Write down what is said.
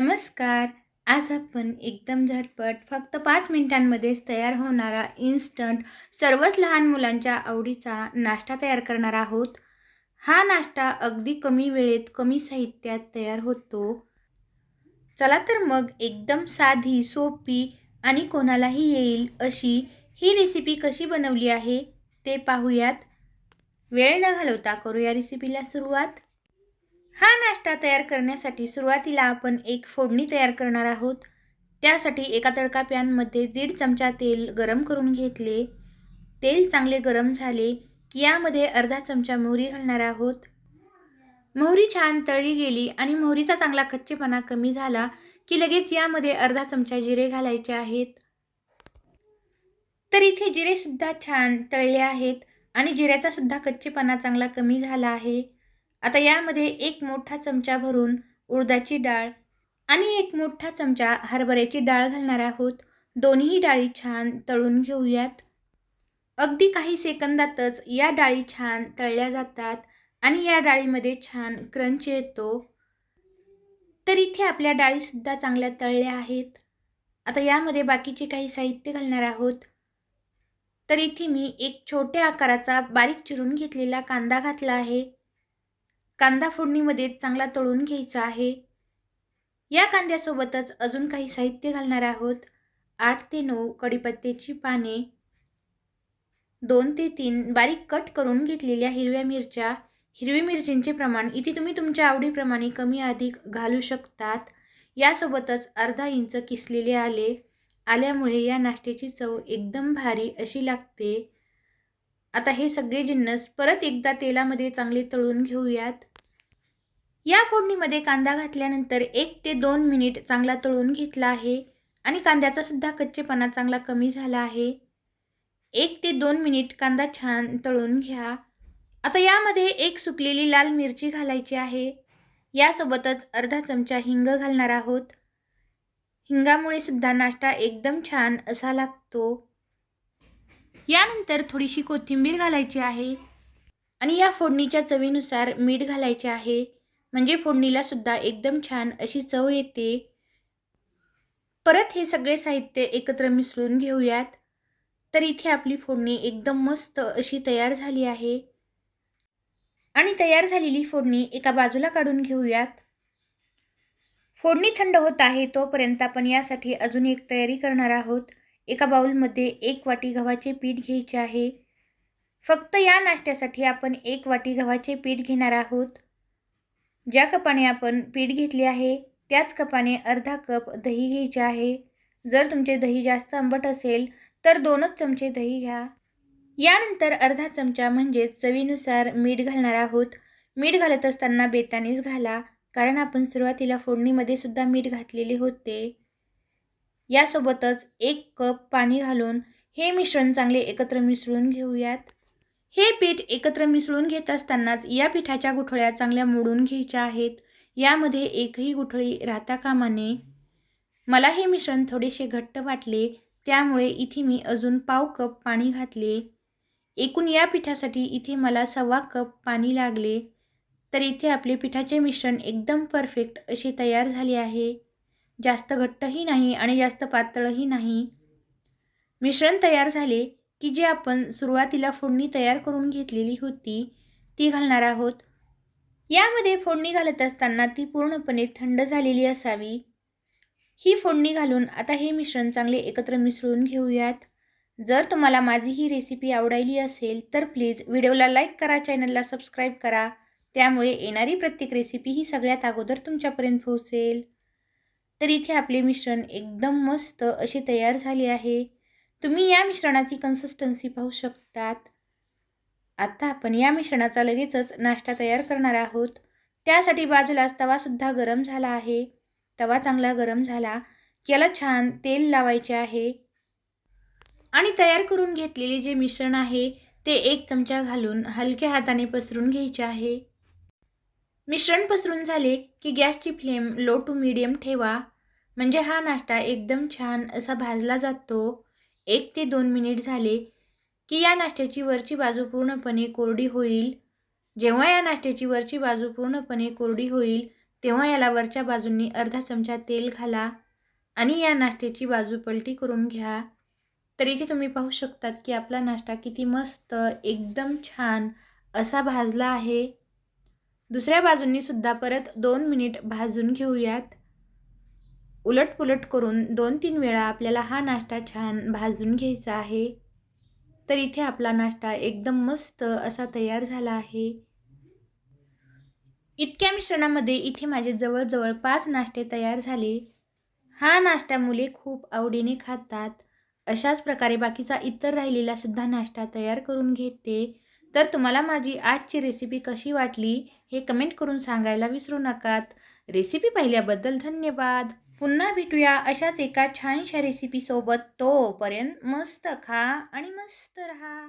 नमस्कार. आज आपण एकदम झटपट फक्त पाच मिनिटांमध्येच तयार होणारा इन्स्टंट सर्वच लहान मुलांच्या आवडीचा नाश्ता तयार करणार आहोत. हा नाश्ता अगदी कमी वेळेत कमी साहित्यात तयार होतो. चला तर मग एकदम साधी सोपी आणि कोणालाही येईल अशी ही रेसिपी कशी बनवली आहे ते पाहूयात. वेळ न घालवता करूया रेसिपीला सुरुवात. हा नाश्ता तयार करण्यासाठी सुरुवातीला आपण एक फोडणी तयार करणार आहोत. त्यासाठी एका तडका पॅनमध्ये दीड चमचा तेल गरम करून घेतले. तेल चांगले गरम झाले की यामध्ये अर्धा चमचा मोहरी घालणार आहोत. मोहरी छान तळली गेली आणि मोहरीचा चांगला कच्चेपणा कमी झाला की लगेच यामध्ये अर्धा चमचा जिरे घालायचे आहेत. तर इथे जिरेसुद्धा छान तळले आहेत आणि जिऱ्याचा सुद्धा कच्चेपणा चांगला कमी झाला आहे. आता यामध्ये एक मोठा चमचा भरून उडदाची डाळ आणि एक मोठा चमचा हरभऱ्याची डाळ घालणार आहोत. दोन्ही डाळी छान तळून घेऊयात. अगदी काही सेकंदातच या डाळी छान तळल्या जातात आणि या डाळीमध्ये छान क्रंच येतो. तर इथे आपल्या डाळीसुद्धा चांगल्या तळल्या आहेत. आता यामध्ये बाकीचे काही साहित्य घालणार आहोत. तर इथे मी एक छोट्या आकाराचा बारीक चिरून घेतलेला कांदा घातला आहे. कांदा फोडणीमध्ये चांगला तळून घ्यायचा आहे. या कांद्यासोबतच अजून काही साहित्य घालणार आहोत. आठ ते नऊ कडीपत्त्याची पाने दोन ते तीन बारीक कट करून घेतलेल्या हिरव्या मिरच्या. हिरवी मिरचींचे प्रमाण इथे तुम्ही तुमच्या आवडीप्रमाणे कमी अधिक घालू शकतात. यासोबतच अर्धा इंच किसलेले आले. आल्यामुळे या नाश्त्याची चव एकदम भारी अशी लागते. आता हे सगळे जिन्नस परत एकदा तेलामध्ये चांगले तळून घेऊयात. या फोडणीमध्ये कांदा घातल्यानंतर एक ते दोन मिनिट चांगला तळून घेतला आहे आणि कांद्याचा सुद्धा कच्चेपणा चांगला कमी झाला आहे. एक ते दोन मिनिट कांदा छान तळून घ्या. आता यामध्ये एक सुकलेली लाल मिरची घालायची आहे. यासोबतच अर्धा चमचा हिंग घालणार आहोत. हिंगामुळे सुद्धा नाश्ता एकदम छान असा लागतो. यानंतर थोडीशी कोथिंबीर घालायची आहे आणि या फोडणीच्या चवीनुसार मीठ घालायचे आहे. म्हणजे फोडणीला सुद्धा एकदम छान अशी चव येते. परत हे सगळे साहित्य एकत्र मिसळून घेऊयात. तर इथे आपली फोडणी एकदम मस्त अशी तयार झाली आहे. आणि तयार झालेली फोडणी एका बाजूला काढून घेऊयात. फोडणी थंड होत आहे तोपर्यंत आपण यासाठी अजून एक तयारी करणार आहोत. एका बाउलमध्ये एक वाटी गव्हाचे पीठ घ्यायचे आहे. फक्त या नाश्त्यासाठी आपण एक वाटी गव्हाचे पीठ घेणार आहोत. ज्या कपाने आपण पीठ घेतले आहे त्याच कपाने अर्धा कप दही घ्यायचे आहे. जर तुमचे दही जास्त आंबट असेल तर दोनच चमचे दही घ्या. यानंतर अर्धा चमचा म्हणजेच चवीनुसार मीठ घालणार आहोत. मीठ घालत असताना बेतानेच घाला कारण आपण सुरुवातीला फोडणीमध्ये सुद्धा मीठ घातलेले होते. यासोबतच एक कप पाणी घालून हे मिश्रण चांगले एकत्र मिसळून घेऊयात. हे पीठ एकत्र मिसळून घेत असतानाच या पिठाच्या गुठळ्या चांगल्या मोडून घ्यायच्या आहेत. यामध्ये एकही गुठळी राहता कामाने मला हे मिश्रण थोडेसे घट्ट वाटले त्यामुळे इथे मी अजून पाव कप पाणी घातले. एकूण या पिठासाठी इथे मला सव्वा कप पाणी लागले. तर इथे आपले पिठाचे मिश्रण एकदम परफेक्ट असे तयार झाले आहे. जास्त घट्टही नाही आणि जास्त पातळही नाही. मिश्रण तयार झाले की जे आपण सुरुवातीला फोडणी तयार करून घेतलेली होती ती घालणार आहोत. यामध्ये फोडणी घालत असताना ती पूर्णपणे थंड झालेली असावी. ही फोडणी घालून आता हे मिश्रण चांगले एकत्र मिसळून घेऊयात. जर तुम्हाला माझी ही रेसिपी आवडायली असेल तर प्लीज व्हिडिओला लाईक करा चॅनलला सबस्क्राईब करा. त्यामुळे येणारी प्रत्येक रेसिपी ही सगळ्यात अगोदर तुमच्यापर्यंत पोहोचेल. तर इथे आपले मिश्रण एकदम मस्त असे तयार झाले आहे. तुम्ही या मिश्रणाची कन्सिस्टन्सी पाहू शकतात. आता आपण या मिश्रणाचा लगेचच नाश्ता तयार करणार आहोत. त्यासाठी बाजूलाच तवासुद्धा गरम झाला आहे. तवा चांगला गरम झाला की याला छान तेल लावायचे आहे. आणि तयार करून घेतलेले जे मिश्रण आहे ते एक चमचा घालून हलक्या हाताने पसरून घ्यायचे आहे. मिश्रण पसरून झाले की गॅसची फ्लेम लो टू मीडियम ठेवा. म्हणजे हा नाश्ता एकदम छान असा भाजला जातो. एक ते दोन मिनिट झाले की या नाश्त्याची वरची बाजू पूर्णपणे कोरडी होईल. जेव्हा या नाश्त्याची वरची बाजू पूर्णपणे कोरडी होईल तेव्हा याला वरच्या बाजूंनी अर्धा चमचा तेल घाला आणि या नाश्त्याची बाजू पलटी करून घ्या. तर इथे तुम्ही पाहू शकतात की आपला नाश्ता किती मस्त एकदम छान असा भाजला आहे. दुसऱ्या बाजूंनी सुद्धा परत दोन मिनिट भाजून घेऊयात. उलटपुलट करून दोन तीन वेळा आपल्याला हा नाश्ता छान भाजून घ्यायचा आहे. तर इथे आपला नाश्ता एकदम मस्त असा तयार झाला आहे. इतक्या मिश्रणामध्ये इथे माझे जवळजवळ पाच नाश्ते तयार झाले. हा नाश्ता मुले खूप आवडीने खातात. अशाच प्रकारे बाकीचा इतर राहिलेला सुद्धा नाश्ता तयार करून घेते. तर तुम्हाला माझी आजची रेसिपी कशी वाटली हे कमेंट करून सांगायला विसरू नकात. रेसिपी पाहिल्याबद्दल धन्यवाद. पुन्हा भेटूया अशाच एका छानशा रेसिपीसोबत तोपर्यंत मस्त खा आणि मस्त रहा.